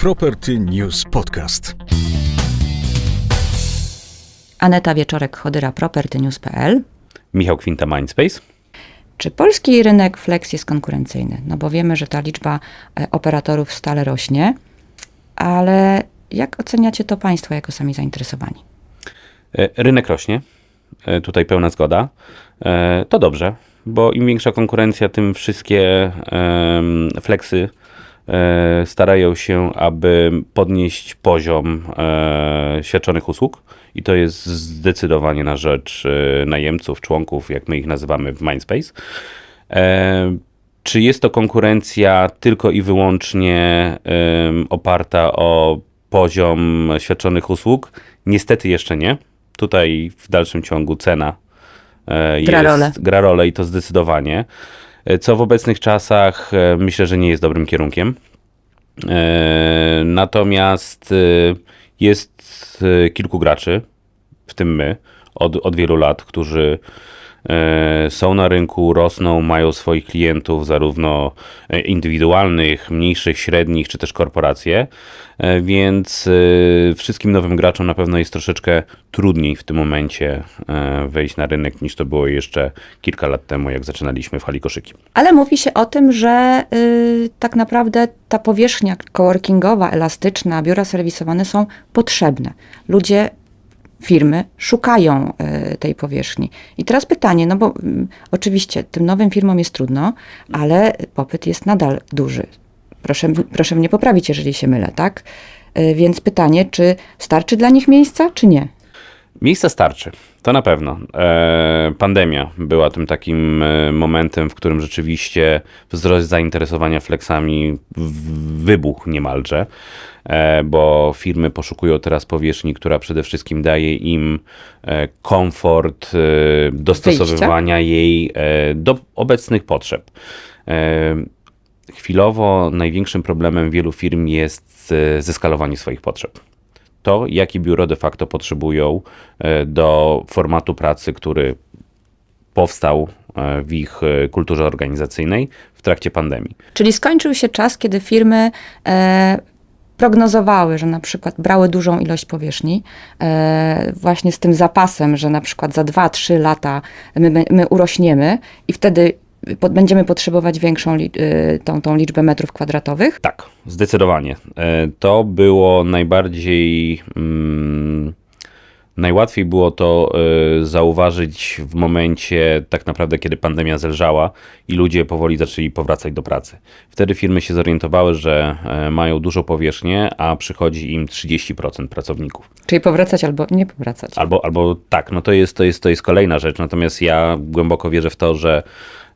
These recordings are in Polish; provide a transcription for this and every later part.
Property News Podcast. Aneta Wieczorek-Chodyra, propertynews.pl. Michał Kwinta, Mindspace. Czy polski rynek flex jest konkurencyjny? No bo wiemy, że ta liczba e, operatorów stale rośnie, ale jak oceniacie to Państwo jako sami zainteresowani? E, Rynek rośnie, E, tutaj pełna zgoda. To dobrze, bo im większa konkurencja, tym wszystkie flexy starają się, aby podnieść poziom e, świadczonych usług i to jest zdecydowanie na rzecz e, najemców, członków, jak my ich nazywamy w Mindspace. E, Czy jest to konkurencja tylko i wyłącznie oparta o poziom świadczonych usług? Niestety jeszcze nie. Tutaj w dalszym ciągu cena e, Gra jest, rolę. gra rolę i to zdecydowanie. E, Co w obecnych czasach e, myślę, że nie jest dobrym kierunkiem. E, Natomiast jest kilku graczy, w tym my, od, od wielu lat, którzy są na rynku, rosną, mają swoich klientów, zarówno e, indywidualnych, mniejszych, średnich, czy też korporacje. E, Więc e, wszystkim nowym graczom na pewno jest troszeczkę trudniej w tym momencie e, wejść na rynek niż to było jeszcze kilka lat temu, jak zaczynaliśmy w hali koszyki. Ale mówi się o tym, że y, tak naprawdę ta powierzchnia coworkingowa, elastyczna, biura serwisowane są potrzebne. Ludzie, firmy szukają y, tej powierzchni. I teraz pytanie, no bo mm, oczywiście tym nowym firmom jest trudno, ale popyt jest nadal duży. Proszę, proszę mnie poprawić, jeżeli się mylę, tak? Y, więc pytanie, czy starczy dla nich miejsca, czy nie? Miejsca starczy, to na pewno. E, pandemia była tym takim e, momentem, w którym rzeczywiście wzrost zainteresowania flexami wybuchł niemalże, e, bo firmy poszukują teraz powierzchni, która przede wszystkim daje im e, komfort e, dostosowywania jej e, do obecnych potrzeb. E, Chwilowo największym problemem wielu firm jest e, zeskalowanie swoich potrzeb to, jakie biuro de facto potrzebują e, do formatu pracy, który powstał e, w ich e, kulturze organizacyjnej w trakcie pandemii. Czyli skończył się czas, kiedy firmy e, prognozowały, że na przykład brały dużą ilość powierzchni, e, właśnie z tym zapasem, że na przykład za 2-3 lata my, my- my urośniemy i wtedy będziemy potrzebować większą e, tą, tą liczbę metrów kwadratowych. Tak, zdecydowanie. E, To było najbardziej. Mm, najłatwiej było to e, zauważyć w momencie, tak naprawdę, kiedy pandemia zelżała i ludzie powoli zaczęli powracać do pracy. Wtedy firmy się zorientowały, że e, mają dużą powierzchnię, a przychodzi im 30% pracowników. Czyli powracać albo nie powracać. Albo, albo tak, no to jest, to, jest, to jest kolejna rzecz. Natomiast ja głęboko wierzę w to, że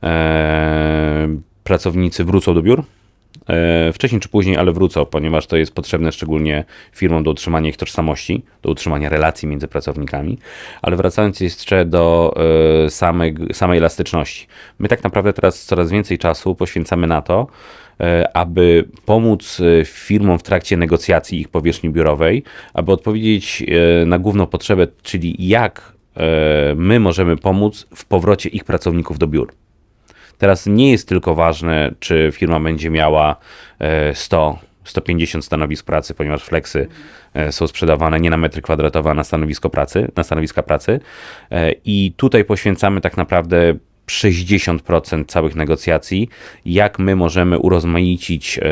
e, pracownicy wrócą do biur. Wcześniej czy później, ale wrócą, ponieważ to jest potrzebne szczególnie firmom do utrzymania ich tożsamości, do utrzymania relacji między pracownikami. Ale wracając jeszcze do e, samej, samej elastyczności. My tak naprawdę teraz coraz więcej czasu poświęcamy na to, e, aby pomóc e, firmom w trakcie negocjacji ich powierzchni biurowej, aby odpowiedzieć na główną potrzebę, czyli jak my możemy pomóc w powrocie ich pracowników do biur. Teraz nie jest tylko ważne, czy firma będzie miała e, 100, 150 stanowisk pracy, ponieważ flexy e, są sprzedawane nie na metry kwadratowe, a na stanowisko pracy, na stanowiska pracy. E, I tutaj poświęcamy tak naprawdę 60% całych negocjacji, jak my możemy urozmaicić e,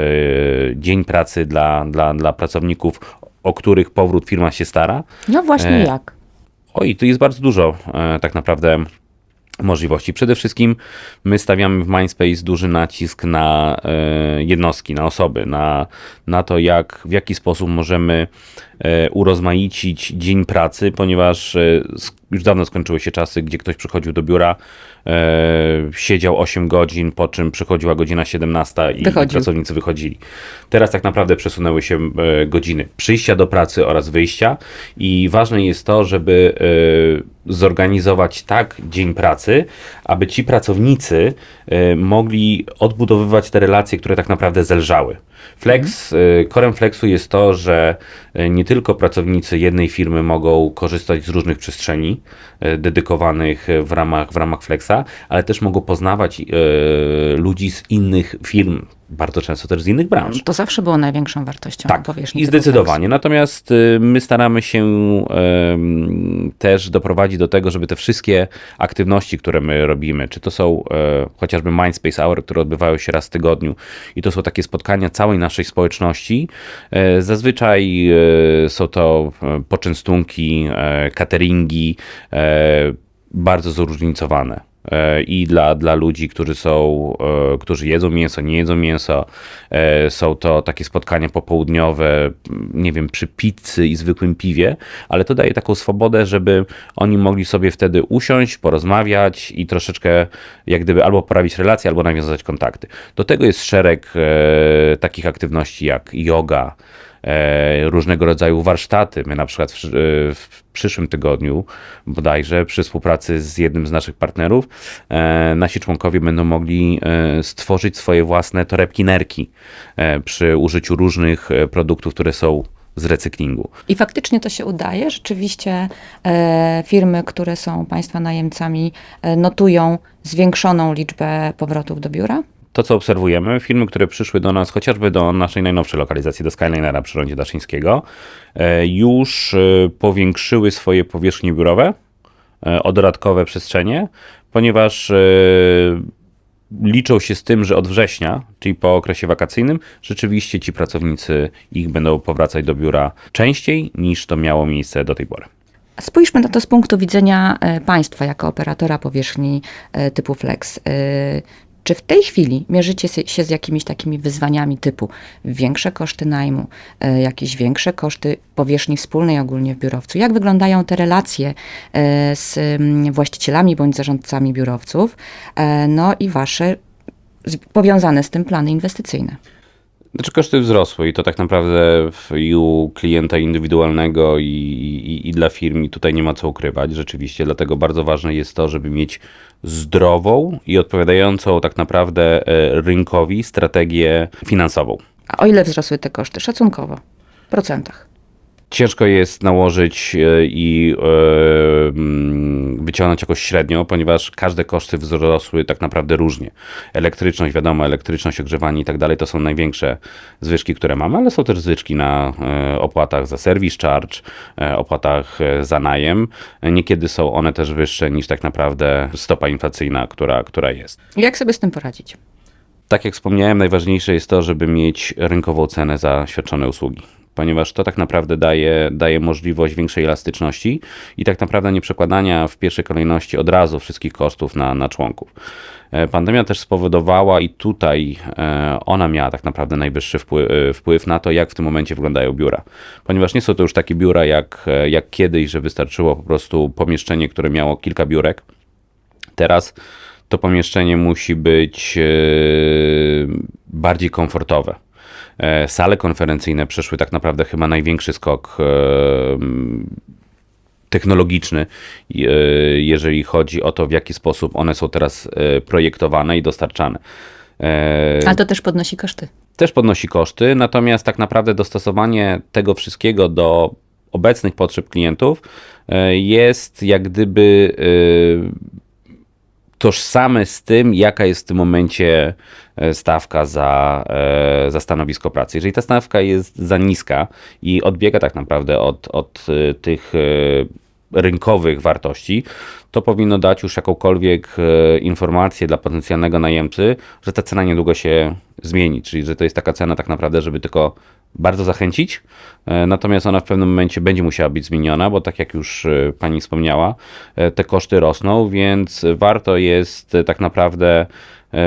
dzień pracy dla, dla, dla pracowników, o których powrót firma się stara. No właśnie E, jak? Oj, tu jest bardzo dużo e, tak naprawdę możliwości. Przede wszystkim my stawiamy w Mindspace duży nacisk na e, jednostki, na osoby, na, na to, jak, w jaki sposób możemy urozmaicić dzień pracy, ponieważ e, już dawno skończyły się czasy, gdzie ktoś przychodził do biura, e, siedział 8 godzin, po czym przychodziła godzina 17 i Wychodził. pracownicy wychodzili. Teraz tak naprawdę przesunęły się e, godziny przyjścia do pracy oraz wyjścia i ważne jest to, żeby e, zorganizować tak dzień pracy, aby ci pracownicy e, mogli odbudowywać te relacje, które tak naprawdę zelżały. Flex, y, korem Flexu jest to, że y, nie tylko pracownicy jednej firmy mogą korzystać z różnych przestrzeni y, dedykowanych y, w ramach, w ramach Flexa, ale też mogą poznawać y, ludzi z innych firm, bardzo często też z innych branż. To zawsze było największą wartością Tak, powierzchni. i zdecydowanie. Natomiast y, my staramy się em, też doprowadzić do tego, żeby te wszystkie aktywności, które my robimy, czy to są e, chociażby Mindspace Hour, które odbywają się raz w tygodniu i to są takie spotkania całej naszej społeczności. E, zazwyczaj e, są to poczęstunki, cateringi, bardzo zróżnicowane. E, I dla, dla ludzi, którzy są, e, którzy jedzą mięso, nie jedzą mięso. E, Są to takie spotkania popołudniowe, nie wiem, przy pizzy i zwykłym piwie, ale to daje taką swobodę, żeby oni mogli sobie wtedy usiąść, porozmawiać i troszeczkę jak gdyby albo poprawić relacje, albo nawiązać kontakty. Do tego jest szereg takich aktywności jak yoga, różnego rodzaju warsztaty. My na przykład w, w przyszłym tygodniu bodajże przy współpracy z jednym z naszych partnerów e, nasi członkowie będą mogli e, stworzyć swoje własne torebki nerki e, przy użyciu różnych e, produktów, które są z recyklingu. I faktycznie to się udaje. Rzeczywiście e, firmy, które są Państwa najemcami, e, notują zwiększoną liczbę powrotów do biura. To, co obserwujemy, firmy, które przyszły do nas, chociażby do naszej najnowszej lokalizacji, do Skylinera przy rondzie Daszyńskiego, e, już e, powiększyły swoje powierzchnie biurowe e, o dodatkowe przestrzenie, ponieważ liczą się z tym, że od września, czyli po okresie wakacyjnym, rzeczywiście ci pracownicy ich będą powracać do biura częściej niż to miało miejsce do tej pory. Spójrzmy na to z punktu widzenia państwa jako operatora powierzchni typu Flex. Czy w tej chwili mierzycie się- z jakimiś takimi wyzwaniami typu większe koszty najmu, e, jakieś większe koszty powierzchni wspólnej ogólnie w biurowcu? Jak wyglądają te relacje e, z mm, właścicielami bądź zarządcami biurowców? E, No i wasze powiązane z tym plany inwestycyjne. Znaczy koszty wzrosły i to tak naprawdę i u klienta indywidualnego i, i, i dla firm tutaj nie ma co ukrywać rzeczywiście, dlatego bardzo ważne jest to, żeby mieć zdrową i odpowiadającą tak naprawdę e, rynkowi strategię finansową. A o ile wzrosły te koszty? Szacunkowo, w procentach. Ciężko jest nałożyć e, i e, mm, wyciągnąć jakoś średnio, ponieważ każde koszty wzrosły tak naprawdę różnie. Elektryczność, wiadomo, elektryczność, ogrzewanie i tak dalej to są największe zwyżki, które mamy, ale są też zwyżki na e, opłatach za service charge, opłatach za najem. Niekiedy są one też wyższe niż tak naprawdę stopa inflacyjna, która, która jest. Jak sobie z tym poradzić? Tak jak wspomniałem, najważniejsze jest to, żeby mieć rynkową cenę za świadczone usługi. Ponieważ to tak naprawdę daje, daje możliwość większej elastyczności i tak naprawdę nie przekładania w pierwszej kolejności od razu wszystkich kosztów na, na członków. E, Pandemia też spowodowała i tutaj e, ona miała tak naprawdę najwyższy wpływ, e, wpływ na to, jak w tym momencie wyglądają biura. Ponieważ nie są to już takie biura jak, jak kiedyś, że wystarczyło po prostu pomieszczenie, które miało kilka biurek. Teraz to pomieszczenie musi być bardziej komfortowe. E, Sale konferencyjne przeszły tak naprawdę chyba największy skok e, technologiczny, e, jeżeli chodzi o to, w jaki sposób one są teraz projektowane i dostarczane. Ale to też podnosi koszty. też podnosi koszty, natomiast tak naprawdę dostosowanie tego wszystkiego do obecnych potrzeb klientów jest jak gdyby tożsame z tym, jaka jest w tym momencie e, stawka za, e, za stanowisko pracy. Jeżeli ta stawka jest za niska i odbiega tak naprawdę od, od e, tych rynkowych wartości, to powinno dać już jakąkolwiek informację dla potencjalnego najemcy, że ta cena niedługo się zmieni, czyli że to jest taka cena tak naprawdę, żeby tylko bardzo zachęcić, e, natomiast ona w pewnym momencie będzie musiała być zmieniona, bo tak jak już e, pani wspomniała, e, te koszty rosną, więc warto jest tak naprawdę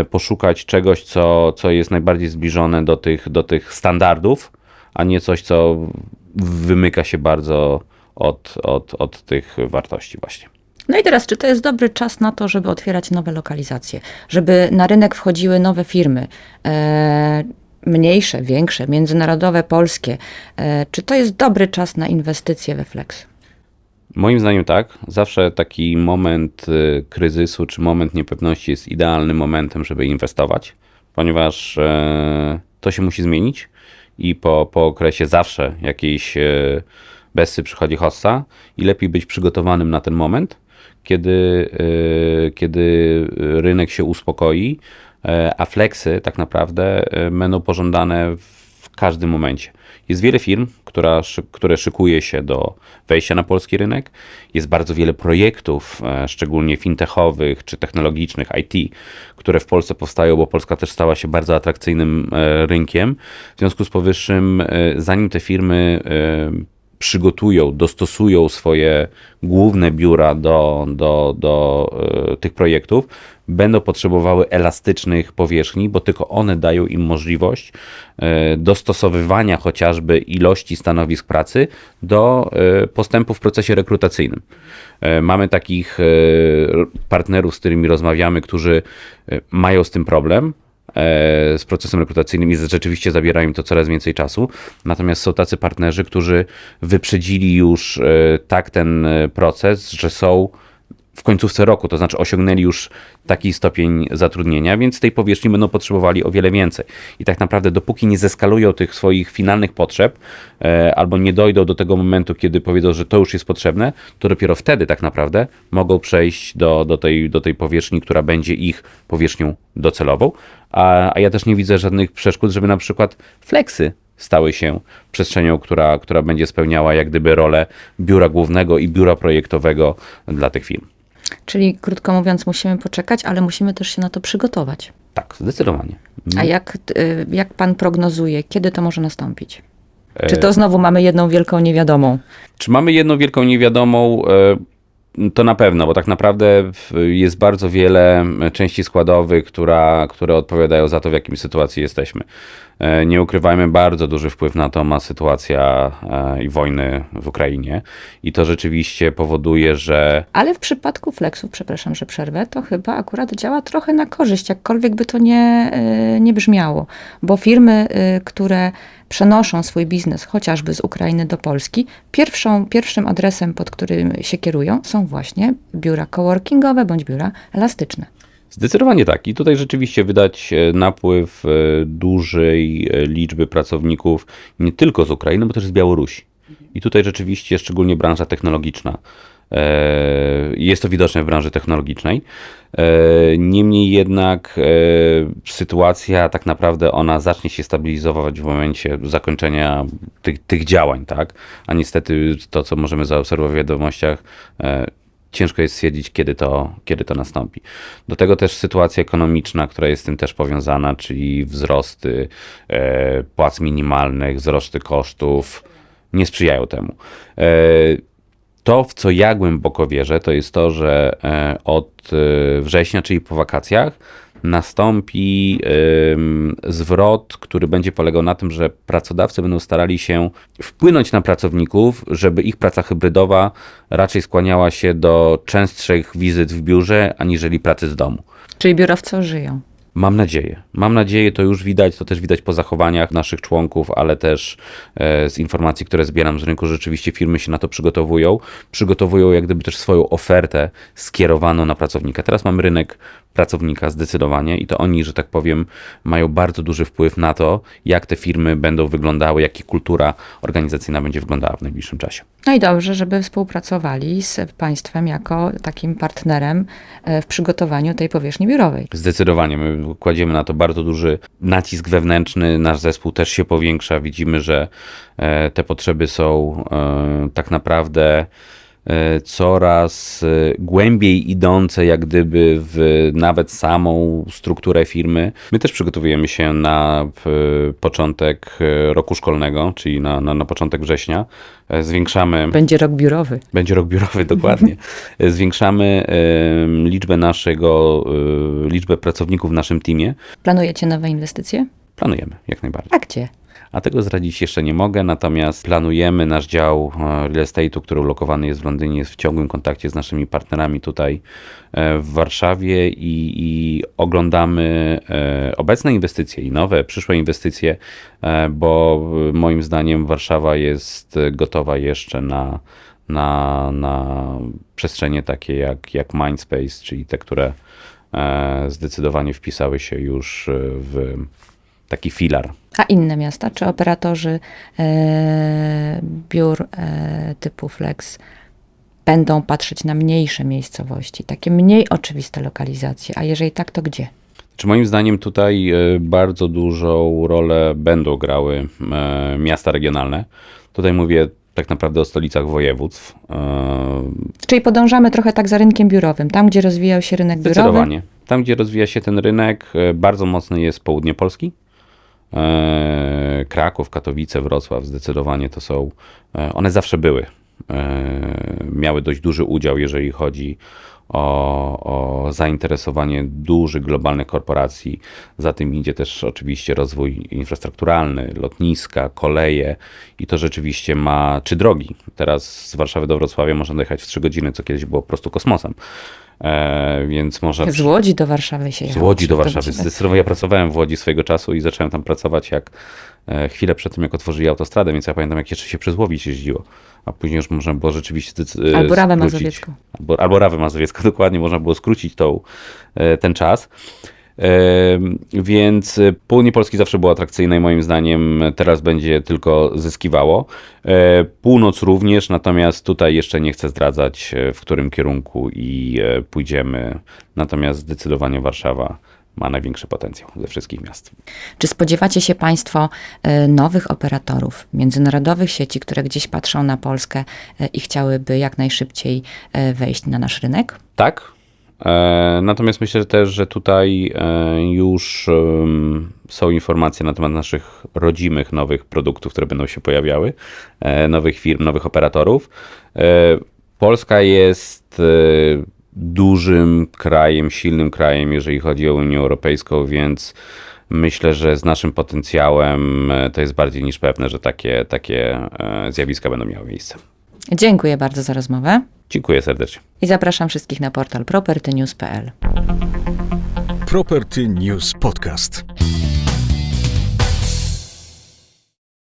poszukać czegoś, co, co jest najbardziej zbliżone do tych, do tych standardów, a nie coś, co wymyka się bardzo od, od, od tych wartości właśnie. No i teraz, czy to jest dobry czas na to, żeby otwierać nowe lokalizacje, żeby na rynek wchodziły nowe firmy, e, mniejsze, większe, międzynarodowe, polskie? E, czy to jest dobry czas na inwestycje we Flex? Moim zdaniem tak. Zawsze taki moment y, kryzysu czy moment niepewności jest idealnym momentem, żeby inwestować, ponieważ e, to się musi zmienić i po, po okresie zawsze jakiejś e, bessy przychodzi hossa i lepiej być przygotowanym na ten moment, kiedy, kiedy rynek się uspokoi a flexy tak naprawdę e, będą pożądane w każdym momencie. Jest wiele firm, która, które szykuje się do wejścia na polski rynek. Jest bardzo wiele projektów, e, szczególnie fintechowych czy technologicznych, IT, które w Polsce powstają, bo Polska też stała się bardzo atrakcyjnym e, rynkiem. W związku z powyższym, e, zanim te firmy e, przygotują, dostosują swoje główne biura do, do, do e, tych projektów, będą potrzebowały elastycznych powierzchni, bo tylko one dają im możliwość e, dostosowywania chociażby ilości stanowisk pracy do e, postępu w procesie rekrutacyjnym. Mamy takich partnerów, z którymi rozmawiamy, którzy mają z tym problem, z procesem rekrutacyjnym i rzeczywiście zabiera im to coraz więcej czasu. Natomiast są tacy partnerzy, którzy wyprzedzili już e, tak ten e, proces, że są w końcówce roku, to znaczy osiągnęli już taki stopień zatrudnienia, więc tej powierzchni będą potrzebowali o wiele więcej. I tak naprawdę dopóki nie zeskalują tych swoich finalnych potrzeb, e, albo nie dojdą do tego momentu, kiedy powiedzą, że to już jest potrzebne, to dopiero wtedy tak naprawdę mogą przejść do, do, tej, do tej powierzchni, która będzie ich powierzchnią docelową. A, a ja też nie widzę żadnych przeszkód, żeby na przykład flexy stały się przestrzenią, która, która będzie spełniała jak gdyby rolę biura głównego i biura projektowego dla tych firm. Czyli krótko mówiąc, musimy poczekać, ale musimy też się na to przygotować. Tak, zdecydowanie. A jak, y, jak pan prognozuje, kiedy to może nastąpić? E, Czy to znowu mamy jedną wielką niewiadomą? Czy mamy jedną wielką niewiadomą? E, To na pewno, bo tak naprawdę jest bardzo wiele części składowych, która, które odpowiadają za to, w jakiej sytuacji jesteśmy. E, Nie ukrywajmy, bardzo duży wpływ na to ma sytuacja e, i wojny w Ukrainie. I to rzeczywiście powoduje, że Ale w przypadku flexów, przepraszam, że przerwę, to chyba akurat działa trochę na korzyść, jakkolwiek by to nie, nie brzmiało. Bo firmy, które przenoszą swój biznes chociażby z Ukrainy do Polski, pierwszą, pierwszym adresem, pod którym się kierują, są właśnie biura coworkingowe bądź biura elastyczne. Zdecydowanie tak. I tutaj rzeczywiście widać e, napływ e, dużej e, liczby pracowników nie tylko z Ukrainy, bo też z Białorusi. I tutaj rzeczywiście, szczególnie branża technologiczna, jest to widoczne w branży technologicznej. E, Niemniej jednak e, sytuacja tak naprawdę ona zacznie się stabilizować w momencie zakończenia tych, tych działań, tak? A niestety to, co możemy zaobserwować w wiadomościach, e, ciężko jest stwierdzić, kiedy to, kiedy to nastąpi. Do tego też sytuacja ekonomiczna, która jest z tym też powiązana, czyli wzrosty e, płac minimalnych, wzrosty kosztów, nie sprzyjają temu. To, w co ja głęboko wierzę, to jest to, że e, od e, września, czyli po wakacjach, nastąpi zwrot, który będzie polegał na tym, że pracodawcy będą starali się wpłynąć na pracowników, żeby ich praca hybrydowa raczej skłaniała się do częstszych wizyt w biurze, aniżeli pracy z domu. Czyli biurowcy żyją. Mam nadzieję. Mam nadzieję, to już widać, to też widać po zachowaniach naszych członków, ale też e, z informacji, które zbieram z rynku, rzeczywiście firmy się na to przygotowują. Przygotowują jak gdyby też swoją ofertę skierowaną na pracownika. Teraz mamy rynek pracownika zdecydowanie i to oni, że tak powiem, mają bardzo duży wpływ na to, jak te firmy będą wyglądały, jak kultura organizacyjna będzie wyglądała w najbliższym czasie. No i dobrze, żeby współpracowali z państwem jako takim partnerem e, w przygotowaniu tej powierzchni biurowej. Zdecydowanie. My kładziemy na to bardzo duży nacisk wewnętrzny. Nasz zespół też się powiększa. Widzimy, że e, te potrzeby są e, tak naprawdę coraz e, głębiej idące, jak gdyby w nawet samą strukturę firmy. My też przygotowujemy się na e, początek e, roku szkolnego, czyli na, na, na początek września. E, Zwiększamy. Będzie rok biurowy. Będzie rok biurowy, dokładnie. Zwiększamy liczbę naszego, liczbę pracowników w naszym teamie. Planujecie nowe inwestycje? Planujemy, jak najbardziej. A gdzie? A tego zdradzić jeszcze nie mogę, natomiast planujemy nasz dział e, real estate'u, który ulokowany jest w Londynie, jest w ciągłym kontakcie z naszymi partnerami tutaj e, w Warszawie i, i oglądamy e, obecne inwestycje i nowe, przyszłe inwestycje, bo moim zdaniem Warszawa jest gotowa jeszcze na, na, na przestrzenie takie jak, jak Mindspace, czyli te, które zdecydowanie wpisały się już w taki filar A inne miasta, czy operatorzy e, biur e, typu Flex będą patrzeć na mniejsze miejscowości, takie mniej oczywiste lokalizacje? A jeżeli tak, to gdzie? Czy moim zdaniem tutaj e, bardzo dużą rolę będą grały e, miasta regionalne? Tutaj mówię tak naprawdę o stolicach województw. E, Czyli podążamy trochę tak za rynkiem biurowym. Tam, gdzie rozwijał się rynek biurowy, Zdecydowanie. Tam, gdzie rozwija się ten rynek, bardzo mocny jest południe Polski. E, Kraków, Katowice, Wrocław, zdecydowanie to są. e, One zawsze były. e, Miały dość duży udział, jeżeli chodzi o, o zainteresowanie dużych globalnych korporacji. Za tym idzie też oczywiście rozwój infrastrukturalny, lotniska, koleje i to rzeczywiście ma, czy drogi. Teraz z Warszawy do Wrocławia można dojechać w 3 godziny, co kiedyś było po prostu kosmosem. E, więc można z Łodzi do Warszawy się z jechało. Łodzi do Warszawy. Zdecydowanie ja pracowałem w Łodzi swojego czasu i zacząłem tam pracować jak e, chwilę przed tym, jak otworzyli autostradę, więc ja pamiętam, jak jeszcze się przez Łowicz jeździło. A później już można było rzeczywiście zdecy- e, Albo Rawę Mazowiecką. Albo, albo Rawę Mazowiecką, dokładnie, można było skrócić tą, e, ten czas. Więc południe Polski zawsze było atrakcyjne i moim zdaniem teraz będzie tylko zyskiwało. E, Północ również, natomiast tutaj jeszcze nie chcę zdradzać e, w którym kierunku i e, pójdziemy. Natomiast zdecydowanie Warszawa ma największy potencjał ze wszystkich miast. Czy spodziewacie się Państwo nowych operatorów, międzynarodowych sieci, które gdzieś patrzą na Polskę i chciałyby jak najszybciej wejść na nasz rynek? Tak. E, Natomiast myślę też, że tutaj e, już są informacje na temat naszych rodzimych nowych produktów, które będą się pojawiały, e, nowych firm, nowych operatorów. Polska jest dużym krajem, silnym krajem, jeżeli chodzi o Unię Europejską, więc myślę, że z naszym potencjałem to jest bardziej niż pewne, że takie, takie zjawiska będą miały miejsce. Dziękuję bardzo za rozmowę Dziękuję serdecznie. i zapraszam wszystkich na portal propertynews.pl. Property News Podcast.